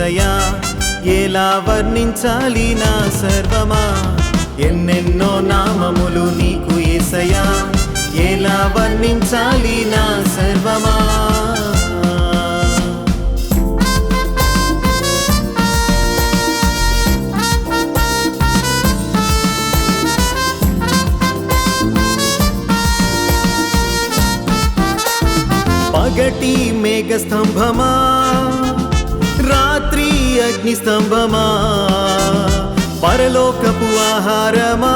ఎలా వర్ణించాలి నా సర్వమా? ఎన్నెన్నో నామములు నీకు ఏసయా? ఎలా వర్ణించాలి నా సర్వమా? పగటి మేఘ స్తంభమా అగ్ని స్తంభమా? పరలోకపు ఆహారమా?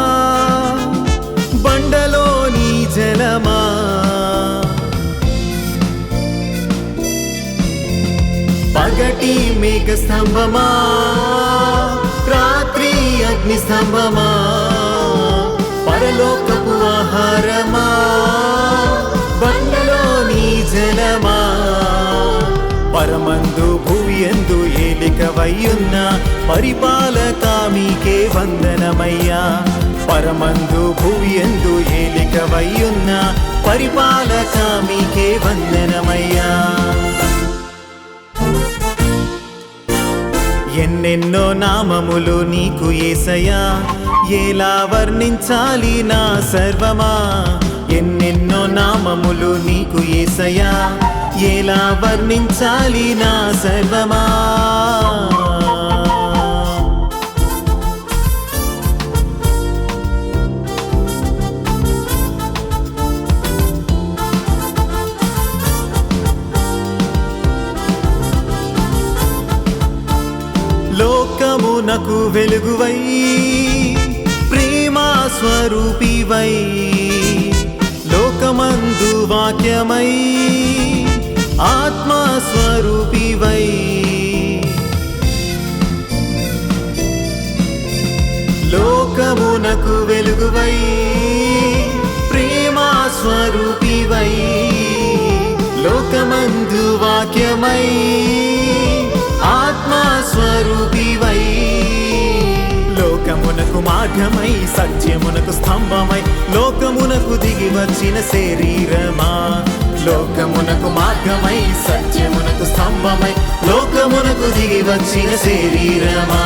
బండలోని జలమా? పగటి మేఘ స్తంభమా రాత్రి అగ్ని స్తంభమా? పరలోక ఏలికవయ్యున్న పరిపాలక మీకే వందనమయ్యా. పరమందు భూయందు ఏలికవయ్యున్న పరిపాలక మీకే వందనమయ్యా. ఎన్నెన్నో నామములు నీకు ఏసయా ఎలా వర్ణించాలి నా సర్వమా? ఎన్నెన్నో నామములు నీకు ఏసయా ఎలా వర్ణించాలి నా సర్వమా? వెలుగువై ప్రేమా స్వరూపివై లోకమందు వాక్యమై ఆత్మా స్వరూపివై లోకమునకు వెలుగువై ప్రేమా స్వరూపివై లోకమందు వాక్యమై ఆత్మా స్వరూపివై మాధ్యమై సత్యమునకు స్తంభమై లోకమునకు దిగి వచ్చిన శరీరమా? లోకమునకు మార్గమై సత్యమునకు స్తంభమై లోకమునకు దిగి వచ్చిన శరీరమా?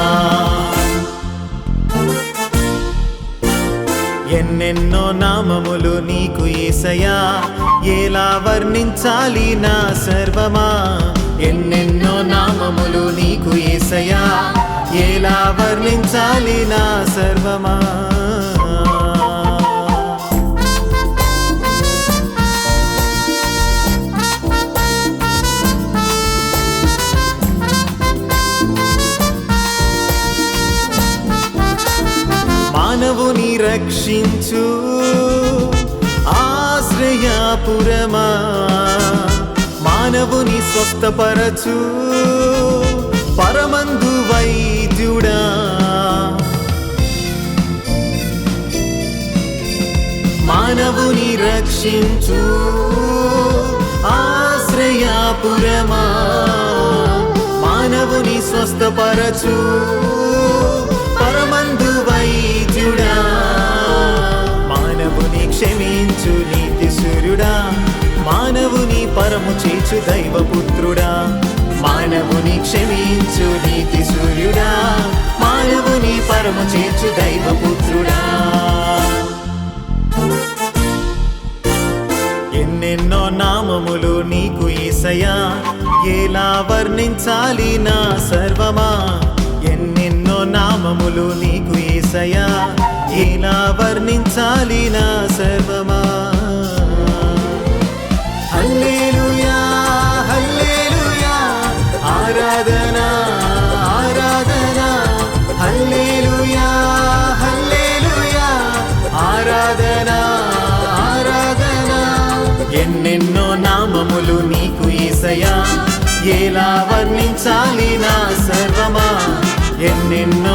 ఎన్నెన్నో నామములు నీకు ఏసయా? ఎలా వర్ణించాలి నా సర్వమా? ఎన్నెన్నో నామములు నీకు ఏసయా? ఎలా వర్ణించాలి నా సర్వమా? మానవుని రక్షించు ఆశ్రయాపురమా మానవుని స్వస్థపరచు పరమందు వైద్యుడా. మానవుని రక్షించు ఆశ్రయాపురమా మానవుని స్వస్థపరచు పరమందు వైద్యుడా. మానవుని క్షమించు నీతి సూర్యుడా మానవుని పరము చేచు దైవపుత్రుడా. క్షమించు నీతి సూర్యుడా మానవుని పరము చేర్చు దైవపుత్రుడా. ఎన్నెన్నో నామములు నీకు ఈసయా ఎలా వర్ణించాలి నా సర్వమా? ఎన్నెన్నో నామములు నీకు ఈసయా ఎలా వర్ణించాలి నా సర్వమా? నామములు నీకు ఈసయా ఎలా వర్ణించాలి నా సర్వమా? ఎన్నెన్నో